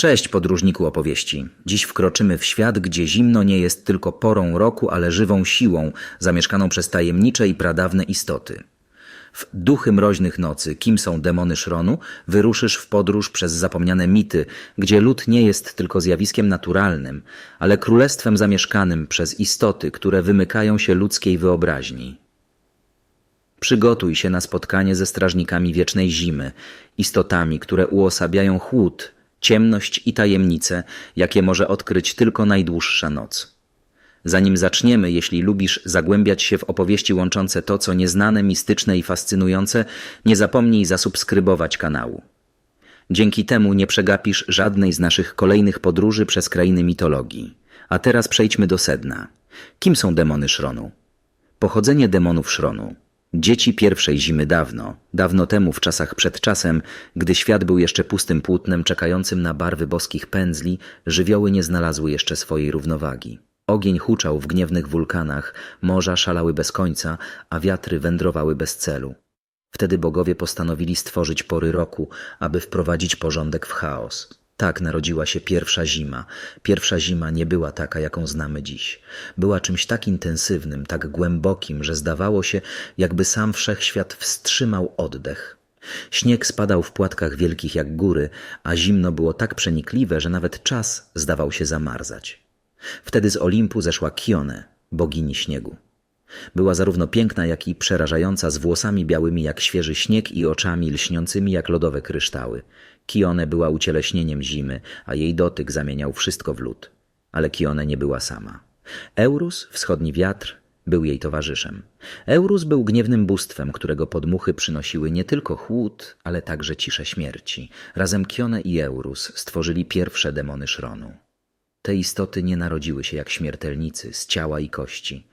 Cześć podróżniku opowieści. Dziś wkroczymy w świat, gdzie zimno nie jest tylko porą roku, ale żywą siłą, zamieszkaną przez tajemnicze i pradawne istoty. W duchy mroźnych nocy, kim są demony Szronu, wyruszysz w podróż przez zapomniane mity, gdzie lud nie jest tylko zjawiskiem naturalnym, ale królestwem zamieszkanym przez istoty, które wymykają się ludzkiej wyobraźni. Przygotuj się na spotkanie ze strażnikami wiecznej zimy, istotami, które uosabiają chłód, ciemność i tajemnice, jakie może odkryć tylko najdłuższa noc. Zanim zaczniemy, jeśli lubisz zagłębiać się w opowieści łączące to, co nieznane, mistyczne i fascynujące, nie zapomnij zasubskrybować kanału. Dzięki temu nie przegapisz żadnej z naszych kolejnych podróży przez krainy mitologii. A teraz przejdźmy do sedna. Kim są demony Szronu? Pochodzenie demonów Szronu. Dzieci pierwszej zimy dawno, dawno temu w czasach przed czasem, gdy świat był jeszcze pustym płótnem czekającym na barwy boskich pędzli, żywioły nie znalazły jeszcze swojej równowagi. Ogień huczał w gniewnych wulkanach, morza szalały bez końca, a wiatry wędrowały bez celu. Wtedy bogowie postanowili stworzyć pory roku, aby wprowadzić porządek w chaos. Tak narodziła się pierwsza zima. Pierwsza zima nie była taka, jaką znamy dziś. Była czymś tak intensywnym, tak głębokim, że zdawało się, jakby sam wszechświat wstrzymał oddech. Śnieg spadał w płatkach wielkich jak góry, a zimno było tak przenikliwe, że nawet czas zdawał się zamarzać. Wtedy z Olimpu zeszła Kione, bogini śniegu. Była zarówno piękna, jak i przerażająca, z włosami białymi jak świeży śnieg i oczami lśniącymi jak lodowe kryształy. Kione była ucieleśnieniem zimy, a jej dotyk zamieniał wszystko w lód. Ale Kione nie była sama. Eurus, wschodni wiatr, był jej towarzyszem. Eurus był gniewnym bóstwem, którego podmuchy przynosiły nie tylko chłód, ale także ciszę śmierci. Razem Kione i Eurus stworzyli pierwsze demony Szronu. Te istoty nie narodziły się jak śmiertelnicy, z ciała i kości.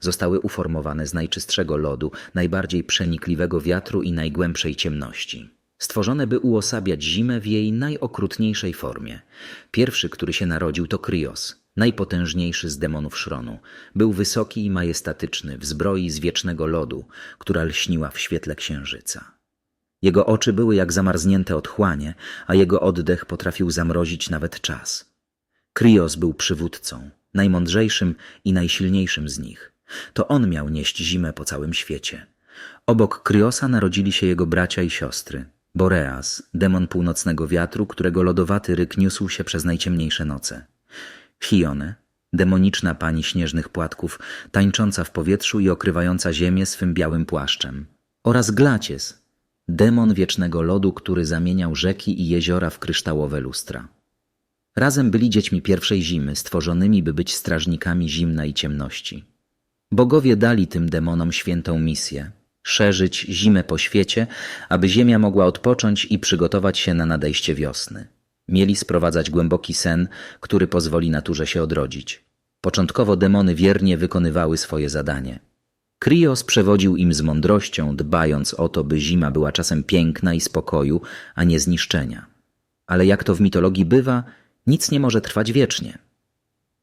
Zostały uformowane z najczystszego lodu, najbardziej przenikliwego wiatru i najgłębszej ciemności. Stworzone, by uosabiać zimę w jej najokrutniejszej formie. Pierwszy, który się narodził, to Kryos, najpotężniejszy z demonów Szronu. Był wysoki i majestatyczny, w zbroi z wiecznego lodu, która lśniła w świetle księżyca. Jego oczy były jak zamarznięte otchłanie, a jego oddech potrafił zamrozić nawet czas. Kryos był przywódcą, najmądrzejszym i najsilniejszym z nich. To on miał nieść zimę po całym świecie. Obok Kryosa narodzili się jego bracia i siostry. Boreas, demon północnego wiatru, którego lodowaty ryk niósł się przez najciemniejsze noce. Chione, demoniczna pani śnieżnych płatków, tańcząca w powietrzu i okrywająca ziemię swym białym płaszczem. Oraz Glacies, demon wiecznego lodu, który zamieniał rzeki i jeziora w kryształowe lustra. Razem byli dziećmi pierwszej zimy, stworzonymi, by być strażnikami zimna i ciemności. Bogowie dali tym demonom świętą misję szerzyć zimę po świecie, aby ziemia mogła odpocząć i przygotować się na nadejście wiosny. Mieli sprowadzać głęboki sen, który pozwoli naturze się odrodzić. Początkowo demony wiernie wykonywały swoje zadanie. Krios przewodził im z mądrością, dbając o to, by zima była czasem piękna i spokoju, a nie zniszczenia. Ale jak to w mitologii bywa, nic nie może trwać wiecznie.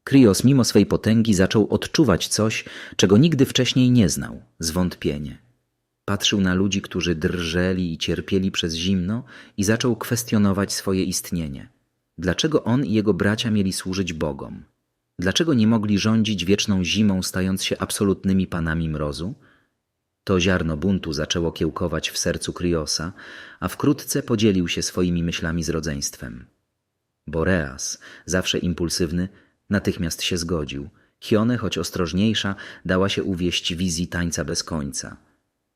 Krios mimo swej potęgi zaczął odczuwać coś, czego nigdy wcześniej nie znał zwątpienie. Patrzył na ludzi, którzy drżeli i cierpieli przez zimno i zaczął kwestionować swoje istnienie. Dlaczego on i jego bracia mieli służyć Bogom? Dlaczego nie mogli rządzić wieczną zimą, stając się absolutnymi panami mrozu? To ziarno buntu zaczęło kiełkować w sercu Kriosa, a wkrótce podzielił się swoimi myślami z rodzeństwem. Boreas, zawsze impulsywny, natychmiast się zgodził. Chione, choć ostrożniejsza, dała się uwieść wizji tańca bez końca.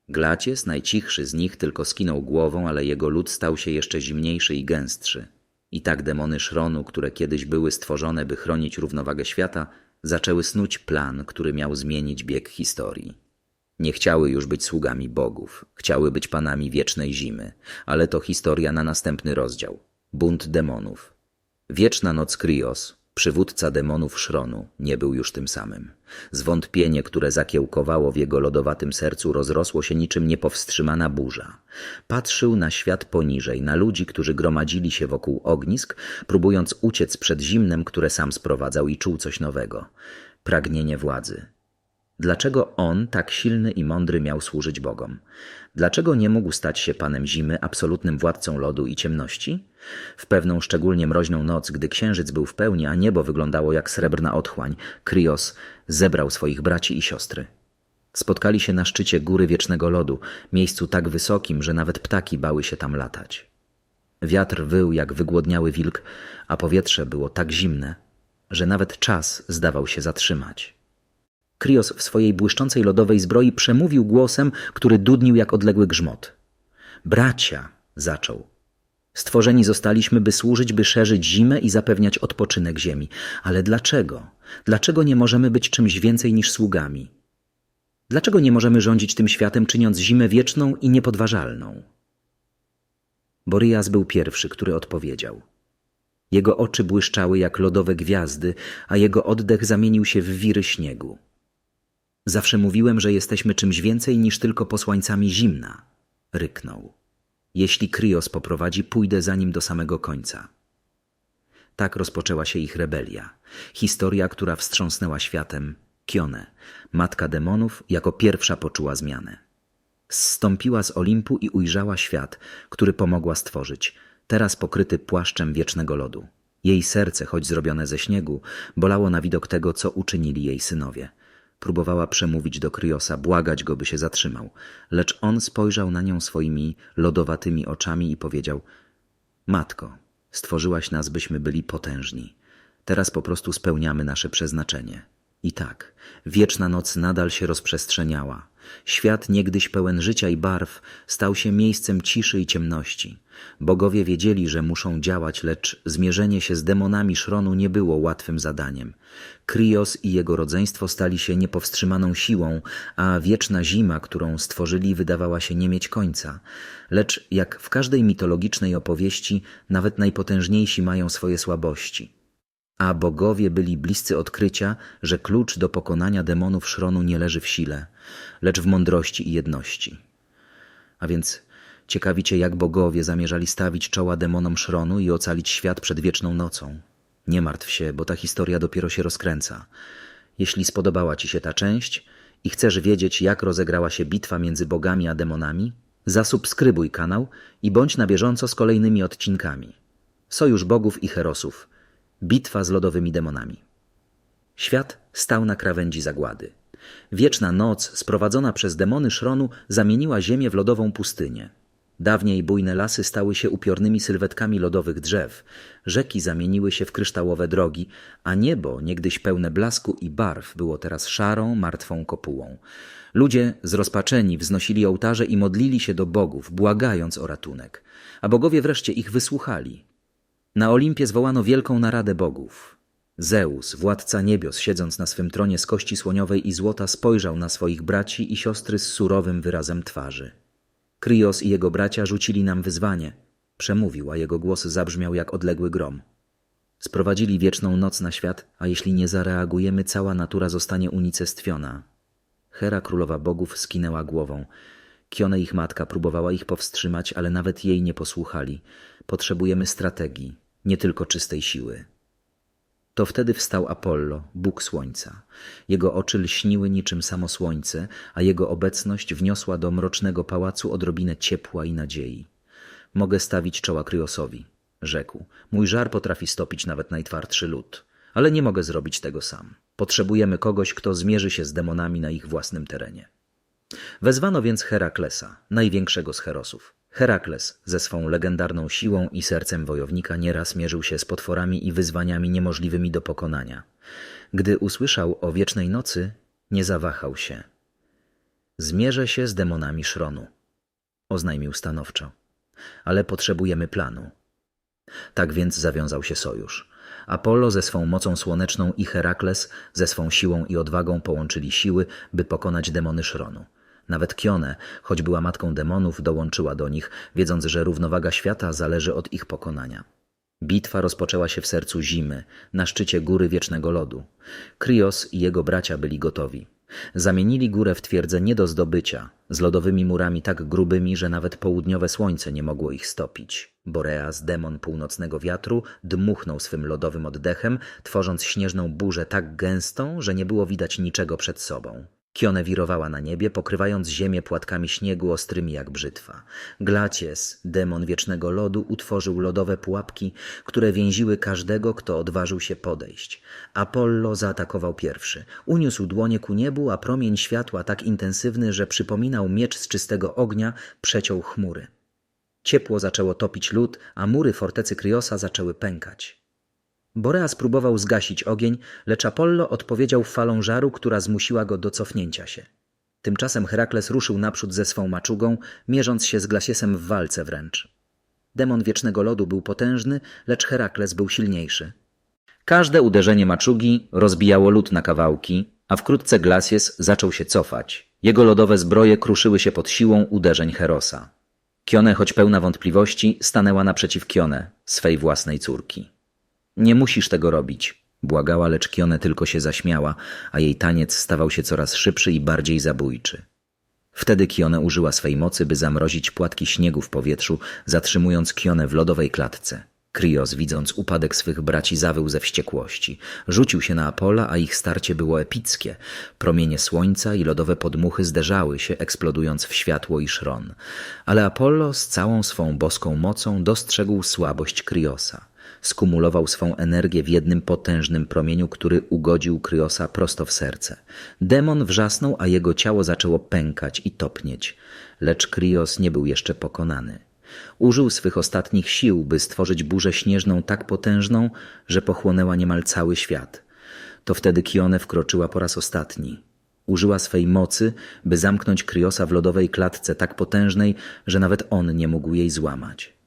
Glacies, najcichszy z nich, tylko skinął głową, ale jego lud stał się jeszcze zimniejszy i gęstszy. I tak demony Szronu, które kiedyś były stworzone, by chronić równowagę świata, zaczęły snuć plan, który miał zmienić bieg historii. Nie chciały już być sługami bogów, chciały być panami wiecznej zimy, ale to historia na następny rozdział. Bunt demonów. Wieczna noc Krios, Przywódca demonów Szronu nie był już tym samym. Zwątpienie, które zakiełkowało w jego lodowatym sercu, rozrosło się niczym niepowstrzymana burza. Patrzył na świat poniżej, na ludzi, którzy gromadzili się wokół ognisk, próbując uciec przed zimnem, które sam sprowadzał i czuł coś nowego. Pragnienie władzy. Dlaczego on, tak silny i mądry, miał służyć Bogom? Dlaczego nie mógł stać się panem zimy, absolutnym władcą lodu i ciemności? W pewną szczególnie mroźną noc, gdy księżyc był w pełni, a niebo wyglądało jak srebrna otchłań, Krios zebrał swoich braci i siostry. Spotkali się na szczycie góry wiecznego lodu, miejscu tak wysokim, że nawet ptaki bały się tam latać. Wiatr wył jak wygłodniały wilk, a powietrze było tak zimne, że nawet czas zdawał się zatrzymać. Krios w swojej błyszczącej lodowej zbroi przemówił głosem, który dudnił jak odległy grzmot. Bracia, zaczął. Stworzeni zostaliśmy, by służyć, by szerzyć zimę i zapewniać odpoczynek ziemi. Ale dlaczego? Dlaczego nie możemy być czymś więcej niż sługami? Dlaczego nie możemy rządzić tym światem, czyniąc zimę wieczną i niepodważalną? Boryas był pierwszy, który odpowiedział. Jego oczy błyszczały jak lodowe gwiazdy, a jego oddech zamienił się w wiry śniegu. Zawsze mówiłem, że jesteśmy czymś więcej niż tylko posłańcami zimna, ryknął. Jeśli Kryos poprowadzi, pójdę za nim do samego końca. Tak rozpoczęła się ich rebelia. Historia, która wstrząsnęła światem. Kione, matka demonów, jako pierwsza poczuła zmianę. Zstąpiła z Olimpu i ujrzała świat, który pomogła stworzyć, teraz pokryty płaszczem wiecznego lodu. Jej serce, choć zrobione ze śniegu, bolało na widok tego, co uczynili jej synowie. Próbowała przemówić do Kryosa, błagać go, by się zatrzymał, lecz on spojrzał na nią swoimi lodowatymi oczami i powiedział: Matko, stworzyłaś nas, byśmy byli potężni. Teraz po prostu spełniamy nasze przeznaczenie. I tak, wieczna noc nadal się rozprzestrzeniała. Świat, niegdyś pełen życia i barw, stał się miejscem ciszy i ciemności. Bogowie wiedzieli, że muszą działać, lecz zmierzenie się z demonami Szronu nie było łatwym zadaniem. Krios i jego rodzeństwo stali się niepowstrzymaną siłą, a wieczna zima, którą stworzyli, wydawała się nie mieć końca. Lecz jak w każdej mitologicznej opowieści, nawet najpotężniejsi mają swoje słabości a bogowie byli bliscy odkrycia, że klucz do pokonania demonów Szronu nie leży w sile, lecz w mądrości i jedności. A więc ciekawicie, jak bogowie zamierzali stawić czoła demonom Szronu i ocalić świat przed wieczną nocą. Nie martw się, bo ta historia dopiero się rozkręca. Jeśli spodobała Ci się ta część i chcesz wiedzieć, jak rozegrała się bitwa między bogami a demonami, zasubskrybuj kanał i bądź na bieżąco z kolejnymi odcinkami. Sojusz bogów i herosów – Bitwa z lodowymi demonami. Świat stał na krawędzi zagłady. Wieczna noc, sprowadzona przez demony Szronu, zamieniła ziemię w lodową pustynię. Dawniej bujne lasy stały się upiornymi sylwetkami lodowych drzew, rzeki zamieniły się w kryształowe drogi, a niebo, niegdyś pełne blasku i barw, było teraz szarą, martwą kopułą. Ludzie zrozpaczeni wznosili ołtarze i modlili się do bogów, błagając o ratunek, a bogowie wreszcie ich wysłuchali. Na Olimpie zwołano wielką naradę bogów. Zeus, władca niebios, siedząc na swym tronie z kości słoniowej i złota, spojrzał na swoich braci i siostry z surowym wyrazem twarzy. Kryos i jego bracia rzucili nam wyzwanie. Przemówił, a jego głos zabrzmiał jak odległy grom. Sprowadzili wieczną noc na świat, a jeśli nie zareagujemy, cała natura zostanie unicestwiona. Hera, królowa bogów, skinęła głową. Kione, ich matka, próbowała ich powstrzymać, ale nawet jej nie posłuchali. Potrzebujemy strategii, nie tylko czystej siły. To wtedy wstał Apollo, Bóg Słońca. Jego oczy lśniły niczym samo słońce, a jego obecność wniosła do mrocznego pałacu odrobinę ciepła i nadziei. Mogę stawić czoła Kryosowi, rzekł. Mój żar potrafi stopić nawet najtwardszy lód, ale nie mogę zrobić tego sam. Potrzebujemy kogoś, kto zmierzy się z demonami na ich własnym terenie. Wezwano więc Heraklesa, największego z herosów. Herakles ze swą legendarną siłą i sercem wojownika nieraz mierzył się z potworami i wyzwaniami niemożliwymi do pokonania. Gdy usłyszał o wiecznej nocy, nie zawahał się. Zmierzę się z demonami Szronu, oznajmił stanowczo. Ale potrzebujemy planu. Tak więc zawiązał się sojusz. Apollo ze swą mocą słoneczną i Herakles ze swą siłą i odwagą połączyli siły, by pokonać demony Szronu. Nawet Kione, choć była matką demonów, dołączyła do nich, wiedząc, że równowaga świata zależy od ich pokonania. Bitwa rozpoczęła się w sercu zimy, na szczycie góry wiecznego lodu. Kryos i jego bracia byli gotowi. Zamienili górę w twierdzę nie do zdobycia, z lodowymi murami tak grubymi, że nawet południowe słońce nie mogło ich stopić. Boreas, demon północnego wiatru, dmuchnął swym lodowym oddechem, tworząc śnieżną burzę tak gęstą, że nie było widać niczego przed sobą. Kione wirowała na niebie, pokrywając ziemię płatkami śniegu ostrymi jak brzytwa. Glacies, demon wiecznego lodu, utworzył lodowe pułapki, które więziły każdego, kto odważył się podejść. Apollo zaatakował pierwszy. Uniósł dłonie ku niebu, a promień światła tak intensywny, że przypominał miecz z czystego ognia, przeciął chmury. Ciepło zaczęło topić lód, a mury fortecy Kriosa zaczęły pękać. Boreas próbował zgasić ogień, lecz Apollo odpowiedział falą żaru, która zmusiła go do cofnięcia się. Tymczasem Herakles ruszył naprzód ze swą maczugą, mierząc się z Glasiesem w walce wręcz. Demon wiecznego lodu był potężny, lecz Herakles był silniejszy. Każde uderzenie maczugi rozbijało lód na kawałki, a wkrótce Glasies zaczął się cofać. Jego lodowe zbroje kruszyły się pod siłą uderzeń Herosa. Kione, choć pełna wątpliwości, stanęła naprzeciw Kione, swej własnej córki. Nie musisz tego robić, błagała, lecz Kione tylko się zaśmiała, a jej taniec stawał się coraz szybszy i bardziej zabójczy. Wtedy Kione użyła swej mocy, by zamrozić płatki śniegu w powietrzu, zatrzymując Kionę w lodowej klatce. Krios, widząc upadek swych braci, zawył ze wściekłości. Rzucił się na Apola, a ich starcie było epickie. Promienie słońca i lodowe podmuchy zderzały się, eksplodując w światło i szron. Ale Apollo z całą swą boską mocą dostrzegł słabość Kriosa. Skumulował swą energię w jednym potężnym promieniu, który ugodził Kryosa prosto w serce. Demon wrzasnął, a jego ciało zaczęło pękać i topnieć. Lecz Kryos nie był jeszcze pokonany. Użył swych ostatnich sił, by stworzyć burzę śnieżną tak potężną, że pochłonęła niemal cały świat. To wtedy Kione wkroczyła po raz ostatni. Użyła swej mocy, by zamknąć Kryosa w lodowej klatce tak potężnej, że nawet on nie mógł jej złamać.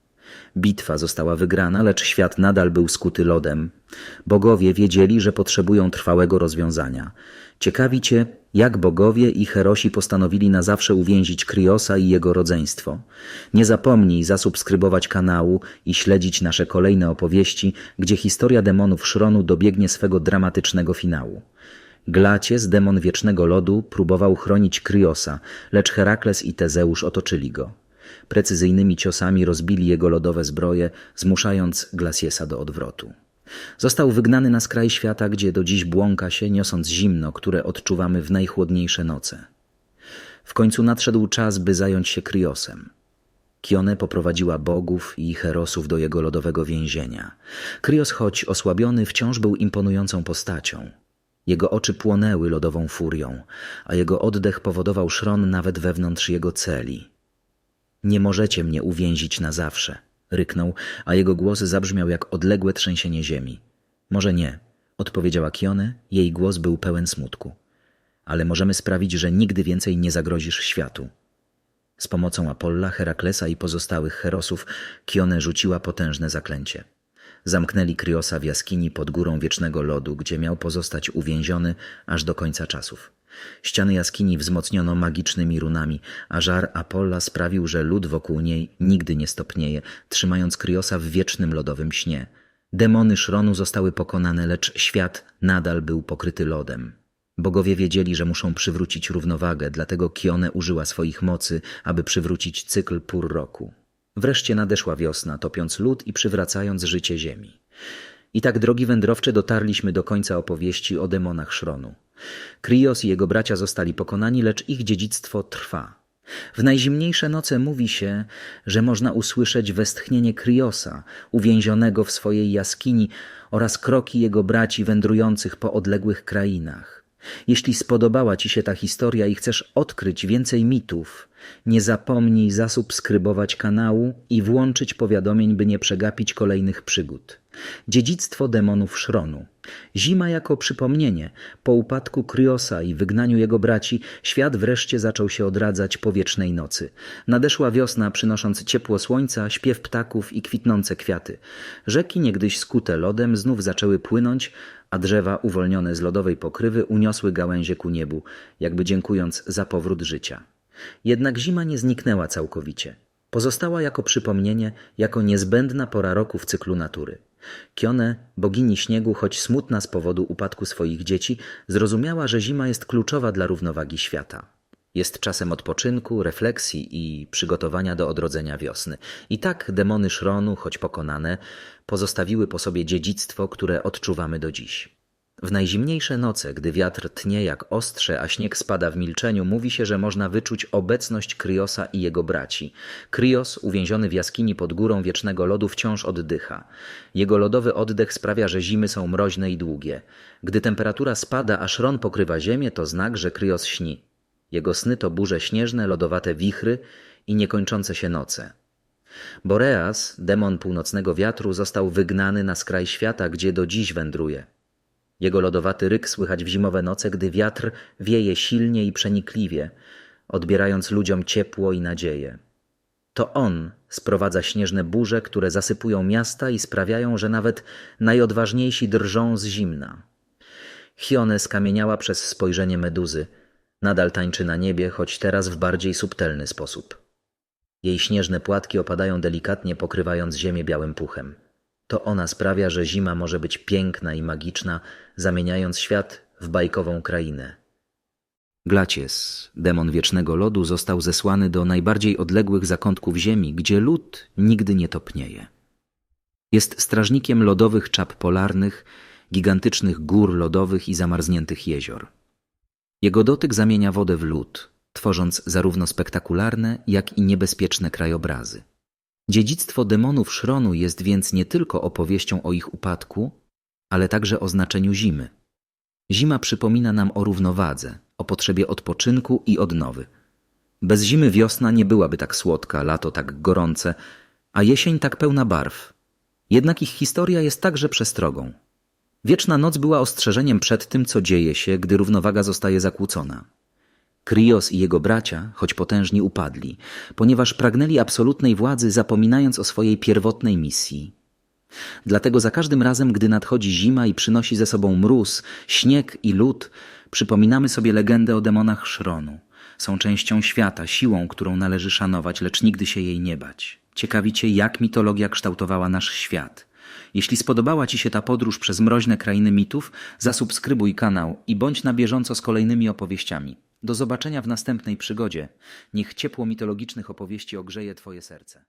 Bitwa została wygrana, lecz świat nadal był skuty lodem. Bogowie wiedzieli, że potrzebują trwałego rozwiązania. Ciekawi cię, jak bogowie i herosi postanowili na zawsze uwięzić Kriosa i jego rodzeństwo. Nie zapomnij zasubskrybować kanału i śledzić nasze kolejne opowieści, gdzie historia demonów Szronu dobiegnie swego dramatycznego finału. Glacies, demon wiecznego lodu, próbował chronić Kriosa, lecz Herakles i Tezeusz otoczyli go. Precyzyjnymi ciosami rozbili jego lodowe zbroje, zmuszając Glaciesa do odwrotu. Został wygnany na skraj świata, gdzie do dziś błąka się, niosąc zimno, które odczuwamy w najchłodniejsze noce. W końcu nadszedł czas, by zająć się Kryosem. Kione poprowadziła bogów i herosów do jego lodowego więzienia. Kryos, choć osłabiony, wciąż był imponującą postacią. Jego oczy płonęły lodową furią, a jego oddech powodował szron nawet wewnątrz jego celi. Nie możecie mnie uwięzić na zawsze, ryknął, a jego głos zabrzmiał jak odległe trzęsienie ziemi. Może nie, odpowiedziała Kione, jej głos był pełen smutku. Ale możemy sprawić, że nigdy więcej nie zagrozisz światu. Z pomocą Apolla, Heraklesa i pozostałych herosów Kione rzuciła potężne zaklęcie. Zamknęli Kryosa w jaskini pod górą wiecznego lodu, gdzie miał pozostać uwięziony aż do końca czasów. Ściany jaskini wzmocniono magicznymi runami, a żar Apolla sprawił, że lód wokół niej nigdy nie stopnieje, trzymając Kryosa w wiecznym lodowym śnie. Demony Szronu zostały pokonane, lecz świat nadal był pokryty lodem. Bogowie wiedzieli, że muszą przywrócić równowagę, dlatego Kione użyła swoich mocy, aby przywrócić cykl pór roku. Wreszcie nadeszła wiosna, topiąc lód i przywracając życie ziemi. I tak, drogi wędrowcze, dotarliśmy do końca opowieści o demonach Szronu. Krios i jego bracia zostali pokonani, lecz ich dziedzictwo trwa. W najzimniejsze noce mówi się, że można usłyszeć westchnienie Kriosa, uwięzionego w swojej jaskini, oraz kroki jego braci wędrujących po odległych krainach. Jeśli spodobała Ci się ta historia i chcesz odkryć więcej mitów, nie zapomnij zasubskrybować kanału i włączyć powiadomień, by nie przegapić kolejnych przygód. Dziedzictwo demonów Szronu. Zima jako przypomnienie. Po upadku Kryosa i wygnaniu jego braci, świat wreszcie zaczął się odradzać po wiecznej nocy. Nadeszła wiosna, przynosząc ciepło słońca, śpiew ptaków i kwitnące kwiaty. Rzeki, niegdyś skute lodem, znów zaczęły płynąć, a drzewa uwolnione z lodowej pokrywy uniosły gałęzie ku niebu, jakby dziękując za powrót życia. Jednak zima nie zniknęła całkowicie. Pozostała jako przypomnienie, jako niezbędna pora roku w cyklu natury. Kione, bogini śniegu, choć smutna z powodu upadku swoich dzieci, zrozumiała, że zima jest kluczowa dla równowagi świata. Jest czasem odpoczynku, refleksji i przygotowania do odrodzenia wiosny. I tak demony Szronu, choć pokonane, pozostawiły po sobie dziedzictwo, które odczuwamy do dziś. W najzimniejsze noce, gdy wiatr tnie jak ostrze, a śnieg spada w milczeniu, mówi się, że można wyczuć obecność Kryosa i jego braci. Kryos, uwięziony w jaskini pod górą wiecznego lodu, wciąż oddycha. Jego lodowy oddech sprawia, że zimy są mroźne i długie. Gdy temperatura spada, a szron pokrywa ziemię, to znak, że Kryos śni. Jego sny to burze śnieżne, lodowate wichry i niekończące się noce. Boreas, demon północnego wiatru, został wygnany na skraj świata, gdzie do dziś wędruje. Jego lodowaty ryk słychać w zimowe noce, gdy wiatr wieje silnie i przenikliwie, odbierając ludziom ciepło i nadzieję. To on sprowadza śnieżne burze, które zasypują miasta i sprawiają, że nawet najodważniejsi drżą z zimna. Chione skamieniała przez spojrzenie meduzy. Nadal tańczy na niebie, choć teraz w bardziej subtelny sposób. Jej śnieżne płatki opadają delikatnie, pokrywając ziemię białym puchem. To ona sprawia, że zima może być piękna i magiczna, zamieniając świat w bajkową krainę. Glacies, demon wiecznego lodu, został zesłany do najbardziej odległych zakątków ziemi, gdzie lód nigdy nie topnieje. Jest strażnikiem lodowych czap polarnych, gigantycznych gór lodowych i zamarzniętych jezior. Jego dotyk zamienia wodę w lód, tworząc zarówno spektakularne, jak i niebezpieczne krajobrazy. Dziedzictwo demonów Szronu jest więc nie tylko opowieścią o ich upadku, ale także o znaczeniu zimy. Zima przypomina nam o równowadze, o potrzebie odpoczynku i odnowy. Bez zimy wiosna nie byłaby tak słodka, lato tak gorące, a jesień tak pełna barw. Jednak ich historia jest także przestrogą. Wieczna noc była ostrzeżeniem przed tym, co dzieje się, gdy równowaga zostaje zakłócona. Kryos i jego bracia, choć potężni, upadli, ponieważ pragnęli absolutnej władzy, zapominając o swojej pierwotnej misji. Dlatego za każdym razem, gdy nadchodzi zima i przynosi ze sobą mróz, śnieg i lód, przypominamy sobie legendę o demonach Szronu. Są częścią świata, siłą, którą należy szanować, lecz nigdy się jej nie bać. Ciekawi Cię, jak mitologia kształtowała nasz świat. Jeśli spodobała Ci się ta podróż przez mroźne krainy mitów, zasubskrybuj kanał i bądź na bieżąco z kolejnymi opowieściami. Do zobaczenia w następnej przygodzie. Niech ciepło mitologicznych opowieści ogrzeje Twoje serce.